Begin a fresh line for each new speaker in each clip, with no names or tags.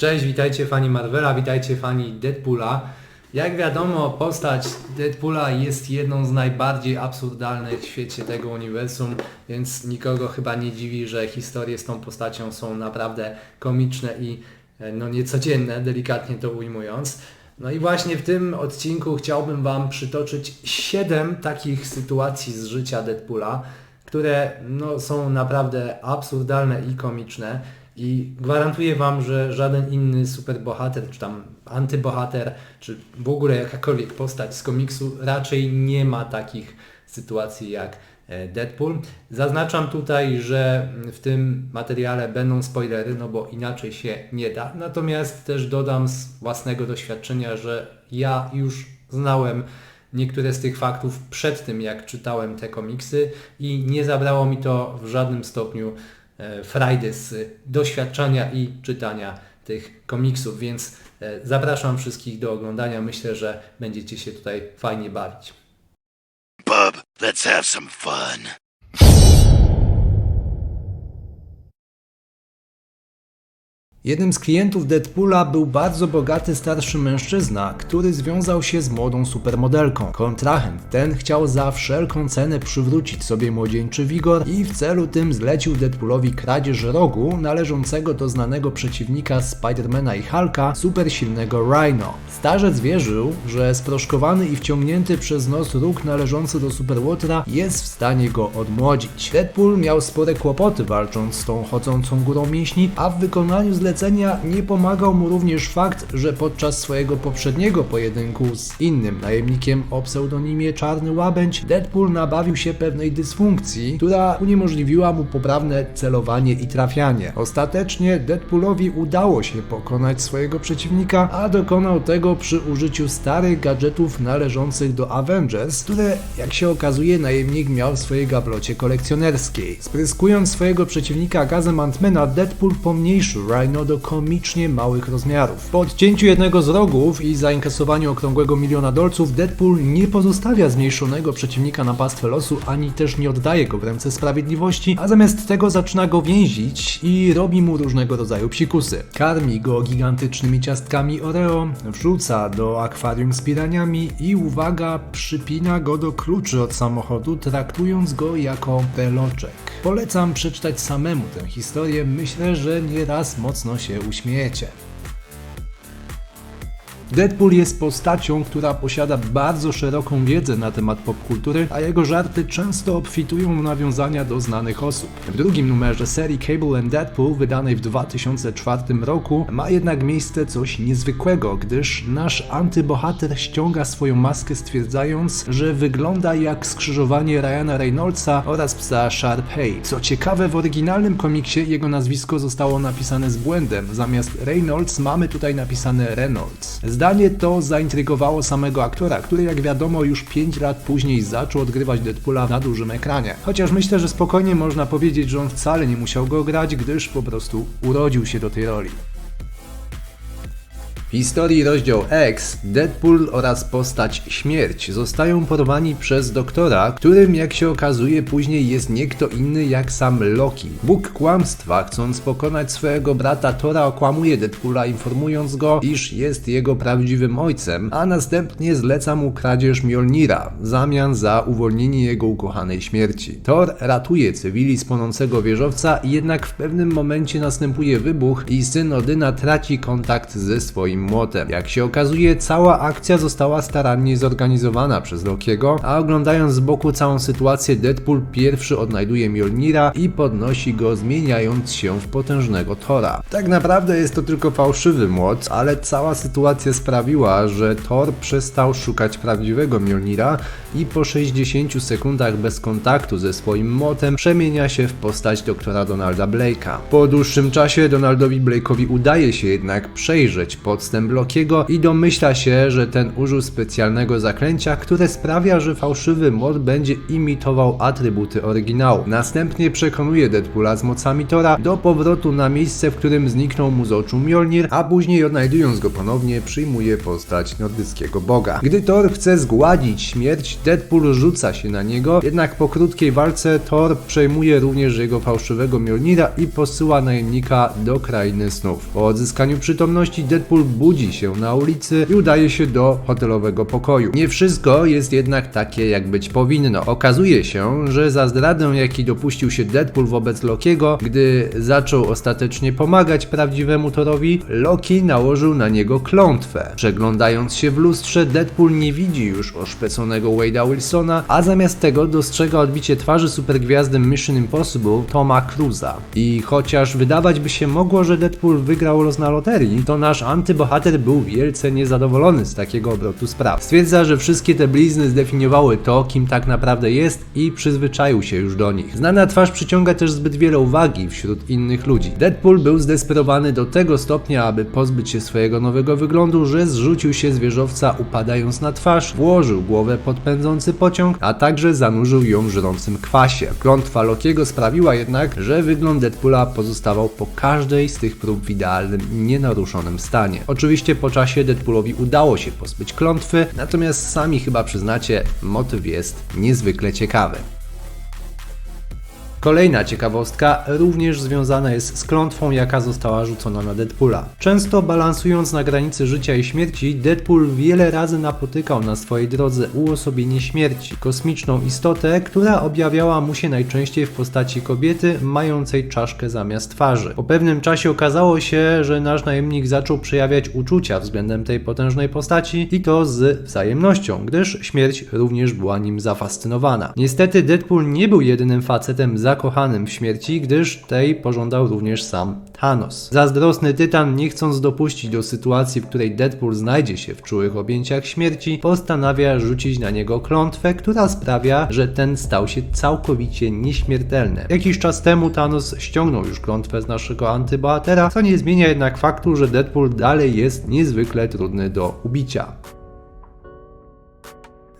Cześć, witajcie fani Marvela, witajcie fani Deadpoola. Jak wiadomo, postać Deadpoola jest jedną z najbardziej absurdalnych w świecie tego uniwersum, więc nikogo chyba nie dziwi, że historie z tą postacią są naprawdę komiczne i e, no niecodzienne, delikatnie to ujmując. No i właśnie w tym odcinku chciałbym Wam przytoczyć 7 takich sytuacji z życia Deadpoola, które no, są naprawdę absurdalne i komiczne. I gwarantuję Wam, że żaden inny superbohater, czy tam antybohater, czy w ogóle jakakolwiek postać z komiksu raczej nie ma takich sytuacji jak e, Deadpool. Zaznaczam tutaj, że w tym materiale będą spoilery, no bo inaczej się nie da. Natomiast też dodam z własnego doświadczenia, że ja już znałem niektóre z tych faktów przed tym, jak czytałem te komiksy i nie zabrało mi to w żadnym stopniu frajdy z doświadczania i czytania tych komiksów, więc e, zapraszam wszystkich do oglądania. Myślę, że będziecie się tutaj fajnie bawić.
Let's have some fun.
Jednym z klientów Deadpoola był bardzo bogaty starszy mężczyzna, który związał się z młodą supermodelką. Kontrahent ten chciał za wszelką cenę przywrócić sobie młodzieńczy wigor i w celu tym zlecił Deadpoolowi kradzież rogu należącego do znanego przeciwnika Spidermana i Hulka, supersilnego Rhino. Starzec wierzył, że sproszkowany i wciągnięty przez nos róg należący do Superłotra jest w stanie go odmłodzić. Deadpool miał spore kłopoty walcząc z tą chodzącą górą mięśni, a w wykonaniu zlecenia nie pomagał mu również fakt, że podczas swojego poprzedniego pojedynku z innym najemnikiem o pseudonimie Czarny Łabędź, Deadpool nabawił się pewnej dysfunkcji, która uniemożliwiła mu poprawne celowanie i trafianie. Ostatecznie Deadpoolowi udało się pokonać swojego przeciwnika, a dokonał tego przy użyciu starych gadżetów należących do Avengers, które jak się okazuje najemnik miał w swojej gablocie kolekcjonerskiej. Spryskując swojego przeciwnika gazem Antmana, Deadpool pomniejszył Rhino do komicznie małych rozmiarów. Po odcięciu jednego z rogów i zainkasowaniu okrągłego miliona dolców, Deadpool nie pozostawia zmniejszonego przeciwnika na pastwę losu, ani też nie oddaje go w ręce sprawiedliwości, a zamiast tego zaczyna go więzić i robi mu różnego rodzaju psikusy. Karmi go gigantycznymi ciastkami Oreo, wrzuca do akwarium z piraniami i uwaga, przypina go do kluczy od samochodu, traktując go jako peloczek. Polecam przeczytać samemu tę historię, myślę, że nieraz mocno się uśmiejecie. Deadpool jest postacią, która posiada bardzo szeroką wiedzę na temat popkultury, a jego żarty często obfitują w nawiązania do znanych osób. W drugim numerze serii Cable and Deadpool, wydanej w 2004 roku, ma jednak miejsce coś niezwykłego, gdyż nasz antybohater ściąga swoją maskę stwierdzając, że wygląda jak skrzyżowanie Ryana Reynoldsa oraz psa Sharpay. Co ciekawe, w oryginalnym komiksie jego nazwisko zostało napisane z błędem, zamiast Reynolds mamy tutaj napisane Reynolds. Zdanie to zaintrygowało samego aktora, który jak wiadomo już 5 lat później zaczął odgrywać Deadpoola na dużym ekranie. Chociaż myślę, że spokojnie można powiedzieć, że on wcale nie musiał go grać, gdyż po prostu urodził się do tej roli. Historii rozdział X, Deadpool oraz postać Śmierć zostają porwani przez doktora, którym jak się okazuje później jest nie kto inny jak sam Loki. Bóg kłamstwa, chcąc pokonać swojego brata Tora, okłamuje Deadpoola informując go, iż jest jego prawdziwym ojcem, a następnie zleca mu kradzież Mjolnira w zamian za uwolnienie jego ukochanej śmierci. Thor ratuje cywili z płonącego wieżowca, jednak w pewnym momencie następuje wybuch i syn Odyna traci kontakt ze swoim młotem. Jak się okazuje, cała akcja została starannie zorganizowana przez Lokiego, a oglądając z boku całą sytuację, Deadpool pierwszy odnajduje Mjolnira i podnosi go, zmieniając się w potężnego Thora. Tak naprawdę jest to tylko fałszywy młot, ale cała sytuacja sprawiła, że Thor przestał szukać prawdziwego Mjolnira i po 60 sekundach bez kontaktu ze swoim młotem przemienia się w postać doktora Donalda Blake'a. Po dłuższym czasie Donaldowi Blake'owi udaje się jednak przejrzeć podstęp podstęp Lokiego i domyśla się, że ten użył specjalnego zaklęcia, które sprawia, że fałszywy mod będzie imitował atrybuty oryginału. Następnie przekonuje Deadpoola z mocami Tora do powrotu na miejsce, w którym zniknął mu z oczu Mjolnir, a później odnajdując go ponownie przyjmuje postać nordyckiego boga. Gdy Thor chce zgładzić śmierć, Deadpool rzuca się na niego, jednak po krótkiej walce Thor przejmuje również jego fałszywego Mjolnira i posyła najemnika do krainy snów. Po odzyskaniu przytomności Deadpool budzi się na ulicy i udaje się do hotelowego pokoju. Nie wszystko jest jednak takie jak być powinno. Okazuje się, że za zdradę jaki dopuścił się Deadpool wobec Lokiego, gdy zaczął ostatecznie pomagać prawdziwemu Thorowi, Loki nałożył na niego klątwę. Przeglądając się w lustrze, Deadpool nie widzi już oszpeconego Wade'a Wilsona, a zamiast tego dostrzega odbicie twarzy supergwiazdy Mission Impossible Toma Cruza. I chociaż wydawać by się mogło, że Deadpool wygrał los na loterii, to nasz antybohater był wielce niezadowolony z takiego obrotu spraw. Stwierdza, że wszystkie te blizny zdefiniowały to, kim tak naprawdę jest i przyzwyczaił się już do nich. Znana twarz przyciąga też zbyt wiele uwagi wśród innych ludzi. Deadpool był zdesperowany do tego stopnia, aby pozbyć się swojego nowego wyglądu, że zrzucił się z wieżowca upadając na twarz, włożył głowę pod pędzący pociąg, a także zanurzył ją w żrącym kwasie. Klątwa Lokiego sprawiła jednak, że wygląd Deadpoola pozostawał po każdej z tych prób w idealnym, nienaruszonym stanie. Oczywiście po czasie Deadpoolowi udało się pozbyć klątwy, natomiast sami chyba przyznacie, motyw jest niezwykle ciekawy. Kolejna ciekawostka również związana jest z klątwą, jaka została rzucona na Deadpoola. Często balansując na granicy życia i śmierci, Deadpool wiele razy napotykał na swojej drodze uosobienie śmierci, kosmiczną istotę, która objawiała mu się najczęściej w postaci kobiety mającej czaszkę zamiast twarzy. Po pewnym czasie okazało się, że nasz najemnik zaczął przejawiać uczucia względem tej potężnej postaci i to z wzajemnością, gdyż śmierć również była nim zafascynowana. Niestety Deadpool nie był jedynym facetem zakochanym w śmierci, gdyż tej pożądał również sam Thanos. Zazdrosny Tytan, nie chcąc dopuścić do sytuacji, w której Deadpool znajdzie się w czułych objęciach śmierci, postanawia rzucić na niego klątwę, która sprawia, że ten stał się całkowicie nieśmiertelny. Jakiś czas temu Thanos ściągnął już klątwę z naszego antybohatera, co nie zmienia jednak faktu, że Deadpool dalej jest niezwykle trudny do ubicia.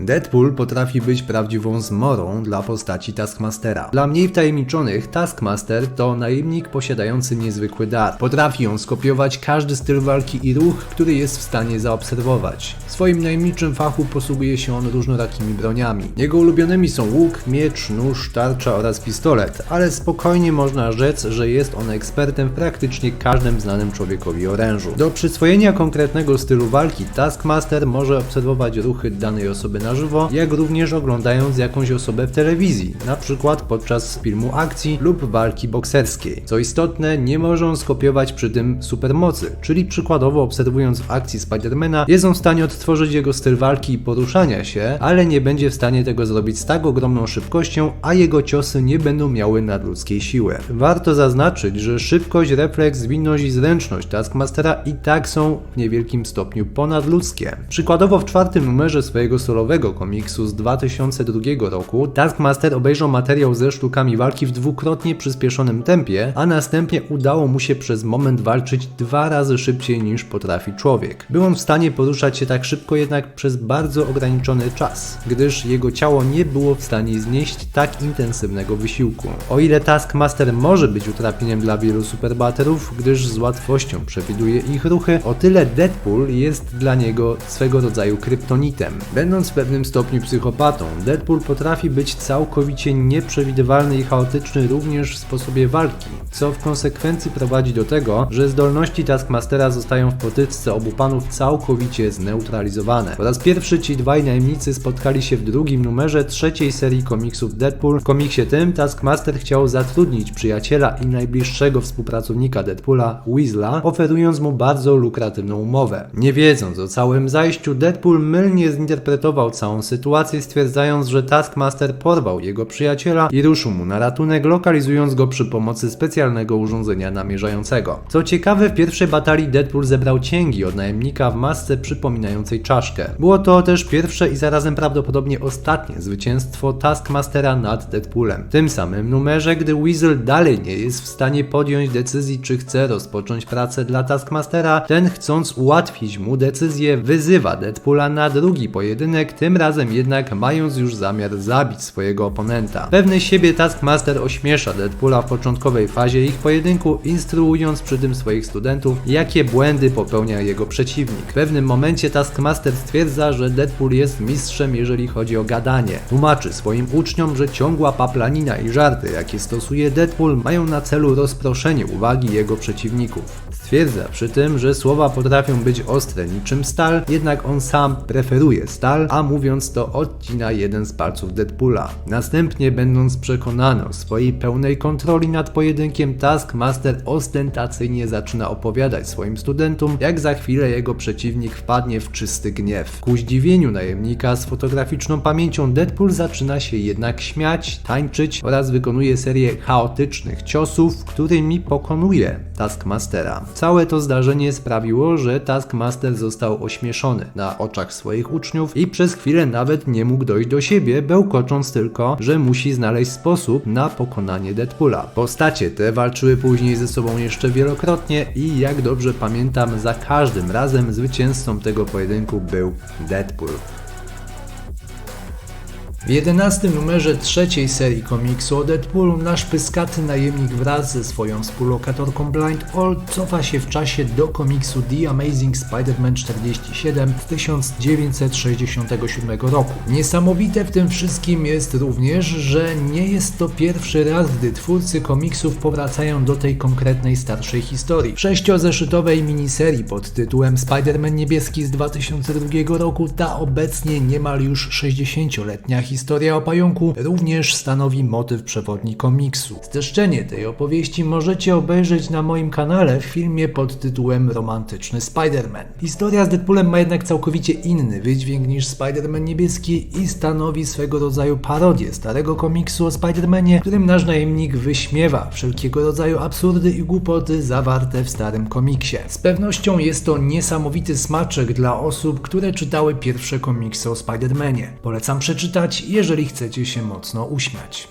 Deadpool potrafi być prawdziwą zmorą dla postaci Taskmastera. Dla mniej wtajemniczonych, Taskmaster to najemnik posiadający niezwykły dar. Potrafi on skopiować każdy styl walki i ruch, który jest w stanie zaobserwować. W swoim najemniczym fachu posługuje się on różnorakimi broniami. Jego ulubionymi są łuk, miecz, nóż, tarcza oraz pistolet, ale spokojnie można rzec, że jest on ekspertem w praktycznie każdym znanym człowiekowi orężu. Do przyswojenia konkretnego stylu walki Taskmaster może obserwować ruchy danej osoby na żywo, jak również oglądając jakąś osobę w telewizji, na przykład podczas filmu akcji lub walki bokserskiej. Co istotne, nie może on skopiować przy tym supermocy, czyli przykładowo obserwując w akcji Spidermana, jest on w stanie odtworzyć jego styl walki i poruszania się, ale nie będzie w stanie tego zrobić z tak ogromną szybkością, a jego ciosy nie będą miały nadludzkiej siły. Warto zaznaczyć, że szybkość, refleks, zwinność i zręczność Taskmastera i tak są w niewielkim stopniu ponadludzkie. Przykładowo w czwartym numerze swojego solowego komiksu z 2002 roku, Taskmaster obejrzał materiał ze sztukami walki w dwukrotnie przyspieszonym tempie, a następnie udało mu się przez moment walczyć dwa razy szybciej niż potrafi człowiek. Był on w stanie poruszać się tak szybko jednak przez bardzo ograniczony czas, gdyż jego ciało nie było w stanie znieść tak intensywnego wysiłku. O ile Taskmaster może być utrapieniem dla wielu superbaterów, gdyż z łatwością przewiduje ich ruchy, o tyle Deadpool jest dla niego swego rodzaju kryptonitem. Będąc w pewnym stopniu psychopatą, Deadpool potrafi być całkowicie nieprzewidywalny i chaotyczny również w sposobie walki, co w konsekwencji prowadzi do tego, że zdolności Taskmastera zostają w potyczce obu panów całkowicie zneutralizowane. Po raz pierwszy ci dwaj najemnicy spotkali się w drugim numerze trzeciej serii komiksów Deadpool. W komiksie tym Taskmaster chciał zatrudnić przyjaciela i najbliższego współpracownika Deadpoola, Weasla, oferując mu bardzo lukratywną umowę. Nie wiedząc o całym zajściu, Deadpool mylnie zinterpretował zmodyfikował całą sytuację, stwierdzając, że Taskmaster porwał jego przyjaciela i ruszył mu na ratunek, lokalizując go przy pomocy specjalnego urządzenia namierzającego. Co ciekawe, w pierwszej batalii Deadpool zebrał cięgi od najemnika w masce przypominającej czaszkę. Było to też pierwsze i zarazem prawdopodobnie ostatnie zwycięstwo Taskmastera nad Deadpoolem. W tym samym numerze, gdy Weasel dalej nie jest w stanie podjąć decyzji, czy chce rozpocząć pracę dla Taskmastera, ten chcąc ułatwić mu decyzję, wyzywa Deadpoola na drugi pojedynek, tym razem jednak mając już zamiar zabić swojego oponenta. Pewny siebie Taskmaster ośmiesza Deadpoola w początkowej fazie ich pojedynku, instruując przy tym swoich studentów, jakie błędy popełnia jego przeciwnik. W pewnym momencie Taskmaster stwierdza, że Deadpool jest mistrzem, jeżeli chodzi o gadanie. Tłumaczy swoim uczniom, że ciągła paplanina i żarty, jakie stosuje Deadpool, mają na celu rozproszenie uwagi jego przeciwników. Stwierdza przy tym, że słowa potrafią być ostre niczym stal, jednak on sam preferuje stal, a mówiąc to odcina jeden z palców Deadpoola. Następnie, będąc przekonany o swojej pełnej kontroli nad pojedynkiem, Taskmaster ostentacyjnie zaczyna opowiadać swoim studentom, jak za chwilę jego przeciwnik wpadnie w czysty gniew. Ku zdziwieniu najemnika z fotograficzną pamięcią Deadpool zaczyna się jednak śmiać, tańczyć oraz wykonuje serię chaotycznych ciosów, którymi pokonuje Taskmastera. Całe to zdarzenie sprawiło, że Taskmaster został ośmieszony na oczach swoich uczniów i przez chwilę nawet nie mógł dojść do siebie, bełkocząc tylko, że musi znaleźć sposób na pokonanie Deadpoola. Postacie te walczyły później ze sobą jeszcze wielokrotnie i jak dobrze pamiętam, za każdym razem zwycięzcą tego pojedynku był Deadpool. W 11 numerze trzeciej serii komiksu o Deadpoolu nasz pyskaty najemnik wraz ze swoją współlokatorką Blind All cofa się w czasie do komiksu The Amazing Spider-Man 47 z 1967 roku. Niesamowite w tym wszystkim jest również, że nie jest to pierwszy raz, gdy twórcy komiksów powracają do tej konkretnej starszej historii. W sześciozeszytowej miniserii pod tytułem Spider-Man Niebieski z 2002 roku ta obecnie niemal już 60-letnia historia o pająku również stanowi motyw przewodni komiksu. Streszczenie tej opowieści możecie obejrzeć na moim kanale w filmie pod tytułem Romantyczny Spider-Man. Historia z Deadpoolem ma jednak całkowicie inny wydźwięk niż Spider-Man niebieski i stanowi swego rodzaju parodię starego komiksu o Spider-Manie, którym nasz najemnik wyśmiewa wszelkiego rodzaju absurdy i głupoty zawarte w starym komiksie. Z pewnością jest to niesamowity smaczek dla osób, które czytały pierwsze komiksy o Spider-Manie. Polecam przeczytać, jeżeli chcecie się mocno uśmiać.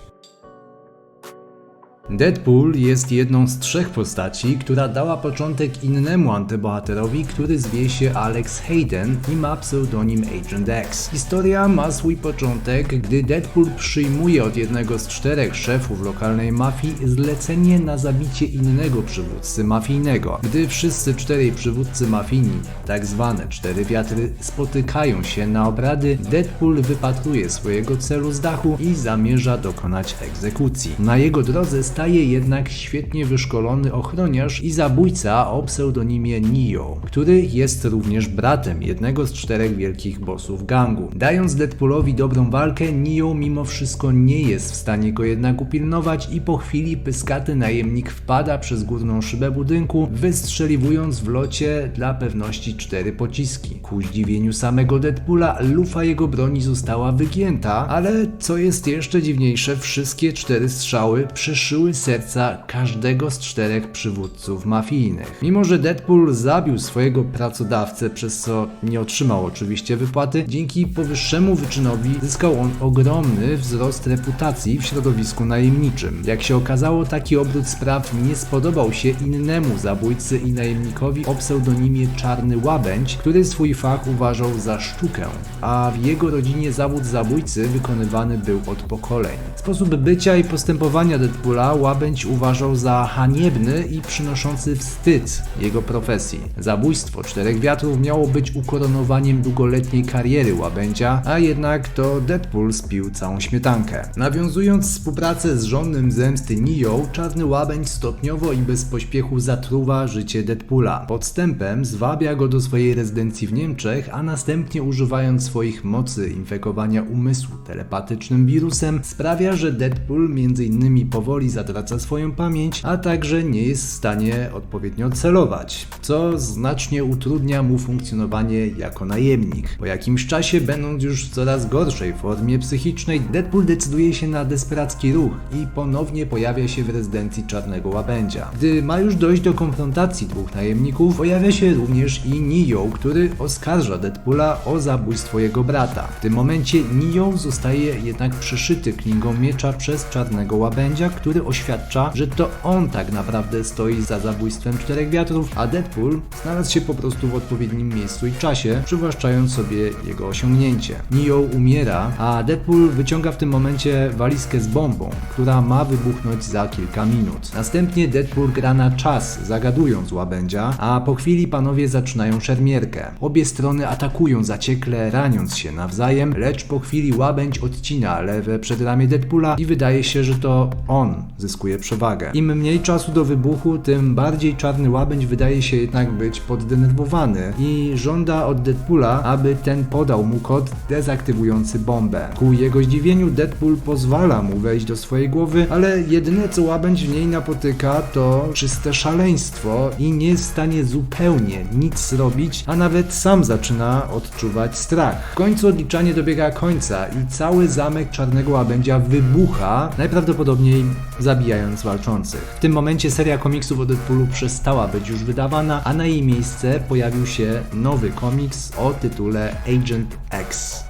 Deadpool jest jedną z trzech postaci, która dała początek innemu antybohaterowi, który zwie się Alex Hayden i ma pseudonim Agent X. Historia ma swój początek, gdy Deadpool przyjmuje od jednego z czterech szefów lokalnej mafii zlecenie na zabicie innego przywódcy mafijnego. Gdy wszyscy czterej przywódcy mafijni, tak zwane cztery wiatry, spotykają się na obrady, Deadpool wypatruje swojego celu z dachu i zamierza dokonać egzekucji. Na jego drodze staje jednak świetnie wyszkolony ochroniarz i zabójca o pseudonimie Neo, który jest również bratem jednego z czterech wielkich bossów gangu. Dając Deadpoolowi dobrą walkę, Neo mimo wszystko nie jest w stanie go jednak upilnować i po chwili pyskaty najemnik wpada przez górną szybę budynku, wystrzeliwując w locie dla pewności cztery pociski. Ku zdziwieniu samego Deadpoola, lufa jego broni została wygięta, ale co jest jeszcze dziwniejsze, wszystkie cztery strzały przeszyły serca każdego z czterech przywódców mafijnych. Mimo, że Deadpool zabił swojego pracodawcę, przez co nie otrzymał oczywiście wypłaty, dzięki powyższemu wyczynowi zyskał on ogromny wzrost reputacji w środowisku najemniczym. Jak się okazało, taki obrót spraw nie spodobał się innemu zabójcy i najemnikowi o pseudonimie Czarny Łabędź, który swój fach uważał za sztukę, a w jego rodzinie zawód zabójcy wykonywany był od pokoleń. Sposób bycia i postępowania Deadpoola Łabędź uważał za haniebny i przynoszący wstyd jego profesji. Zabójstwo Czterech Wiatrów miało być ukoronowaniem długoletniej kariery Łabędzia, a jednak to Deadpool spił całą śmietankę. Nawiązując współpracę z żonym zemsty Nio, Czarny Łabędź stopniowo i bez pośpiechu zatruwa życie Deadpoola. Podstępem zwabia go do swojej rezydencji w Niemczech, a następnie używając swoich mocy infekowania umysłu telepatycznym wirusem, sprawia, że Deadpool między innymi powoli zatraca swoją pamięć, a także nie jest w stanie odpowiednio celować, co znacznie utrudnia mu funkcjonowanie jako najemnik. Po jakimś czasie, będąc już w coraz gorszej formie psychicznej, Deadpool decyduje się na desperacki ruch i ponownie pojawia się w rezydencji Czarnego Łabędzia. Gdy ma już dojść do konfrontacji dwóch najemników, pojawia się również i Neo, który oskarża Deadpoola o zabójstwo jego brata. W tym momencie Neo zostaje jednak przyszyty klingą miecza przez Czarnego Łabędzia, który oświadcza, że to on tak naprawdę stoi za zabójstwem Czterech Wiatrów, a Deadpool znalazł się po prostu w odpowiednim miejscu i czasie, przywłaszczając sobie jego osiągnięcie. Neo umiera, a Deadpool wyciąga w tym momencie walizkę z bombą, która ma wybuchnąć za kilka minut. Następnie Deadpool gra na czas, zagadując łabędzia, a po chwili panowie zaczynają szermierkę. Obie strony atakują zaciekle, raniąc się nawzajem, lecz po chwili łabędź odcina lewe przedramię Deadpoola i wydaje się, że to on zyskuje przewagę. Im mniej czasu do wybuchu, tym bardziej czarny łabędź wydaje się jednak być poddenerwowany i żąda od Deadpoola, aby ten podał mu kod dezaktywujący bombę. Ku jego zdziwieniu Deadpool pozwala mu wejść do swojej głowy, ale jedyne co łabędź w niej napotyka to czyste szaleństwo i nie jest w stanie zupełnie nic zrobić, a nawet sam zaczyna odczuwać strach. W końcu odliczanie dobiega końca i cały zamek Czarnego Łabędzia wybucha, najprawdopodobniej zabijając walczących. W tym momencie seria komiksów o Deadpoolu przestała być już wydawana, a na jej miejsce pojawił się nowy komiks o tytule Agent X.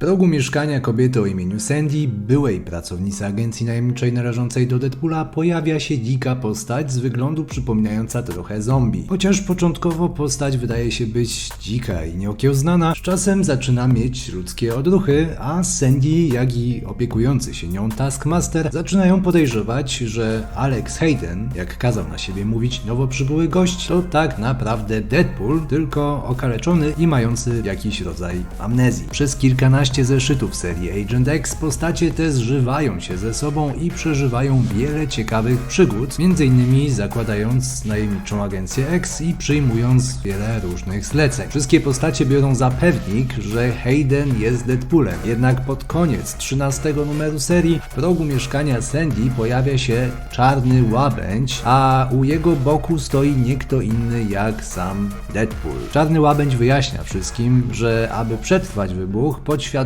Progu mieszkania kobiety o imieniu Sandy, byłej pracownicy agencji najemniczej należącej do Deadpoola, pojawia się dzika postać z wyglądu przypominająca trochę zombie. Chociaż początkowo postać wydaje się być dzika i nieokiełznana, z czasem zaczyna mieć ludzkie odruchy, a Sandy, jak i opiekujący się nią Taskmaster zaczynają podejrzewać, że Alex Hayden, jak kazał na siebie mówić nowo przybyły gość, to tak naprawdę Deadpool, tylko okaleczony i mający jakiś rodzaj amnezji. Przez kilkanaście zeszytów serii Agent X postacie te zżywają się ze sobą i przeżywają wiele ciekawych przygód, m.in. zakładając najemniczą agencję X i przyjmując wiele różnych zleceń. Wszystkie postacie biorą za pewnik, że Hayden jest Deadpoolem, jednak pod koniec 13 numeru serii w progu mieszkania Sandy pojawia się czarny łabędź, a u jego boku stoi nie kto inny jak sam Deadpool. Czarny łabędź wyjaśnia wszystkim, że aby przetrwać wybuch, podświadomie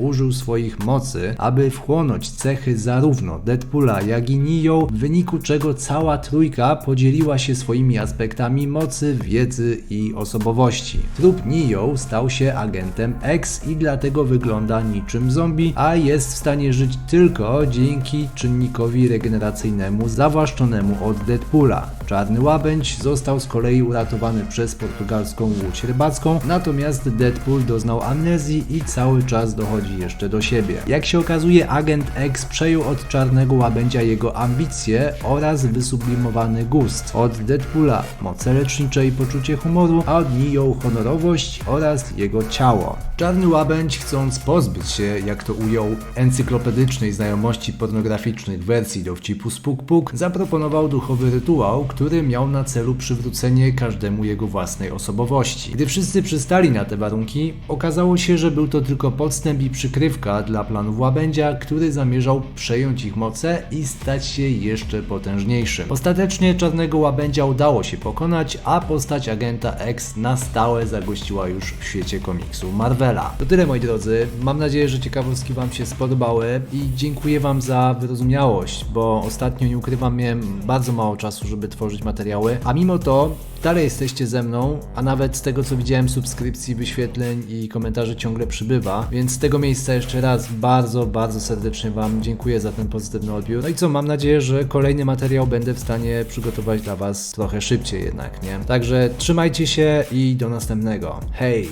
użył swoich mocy, aby wchłonąć cechy zarówno Deadpoola, jak i Neo, w wyniku czego cała trójka podzieliła się swoimi aspektami mocy, wiedzy i osobowości. Trup Neo stał się agentem X i dlatego wygląda niczym zombie, a jest w stanie żyć tylko dzięki czynnikowi regeneracyjnemu zawłaszczonemu od Deadpoola. Czarny łabędź został z kolei uratowany przez portugalską łódź rybacką, natomiast Deadpool doznał amnezji i cały czas dochodzi jeszcze do siebie. Jak się okazuje, agent X przejął od czarnego łabędzia jego ambicje oraz wysublimowany gust. Od Deadpoola moce lecznicze i poczucie humoru, a od Neo honorowość oraz jego ciało. Czarny łabędź, chcąc pozbyć się, jak to ujął, encyklopedycznej znajomości pornograficznych wersji dowcipu Spuk Puk, zaproponował duchowy rytuał, który miał na celu przywrócenie każdemu jego własnej osobowości. Gdy wszyscy przystali na te warunki, okazało się, że był to tylko podstęp i przykrywka dla planów łabędzia, który zamierzał przejąć ich moce i stać się jeszcze potężniejszym. Ostatecznie czarnego łabędzia udało się pokonać, a postać agenta X na stałe zagościła już w świecie komiksu Marvela. To tyle moi drodzy, mam nadzieję, że ciekawostki Wam się spodobały i dziękuję Wam za wyrozumiałość, bo ostatnio nie ukrywam, miałem bardzo mało czasu, żeby materiały, a mimo to dalej jesteście ze mną, a nawet z tego co widziałem subskrypcji, wyświetleń i komentarzy ciągle przybywa, więc z tego miejsca jeszcze raz bardzo, bardzo serdecznie Wam dziękuję za ten pozytywny odbiór. No i co, mam nadzieję, że kolejny materiał będę w stanie przygotować dla Was trochę szybciej jednak, nie? Także trzymajcie się i do następnego. Hej!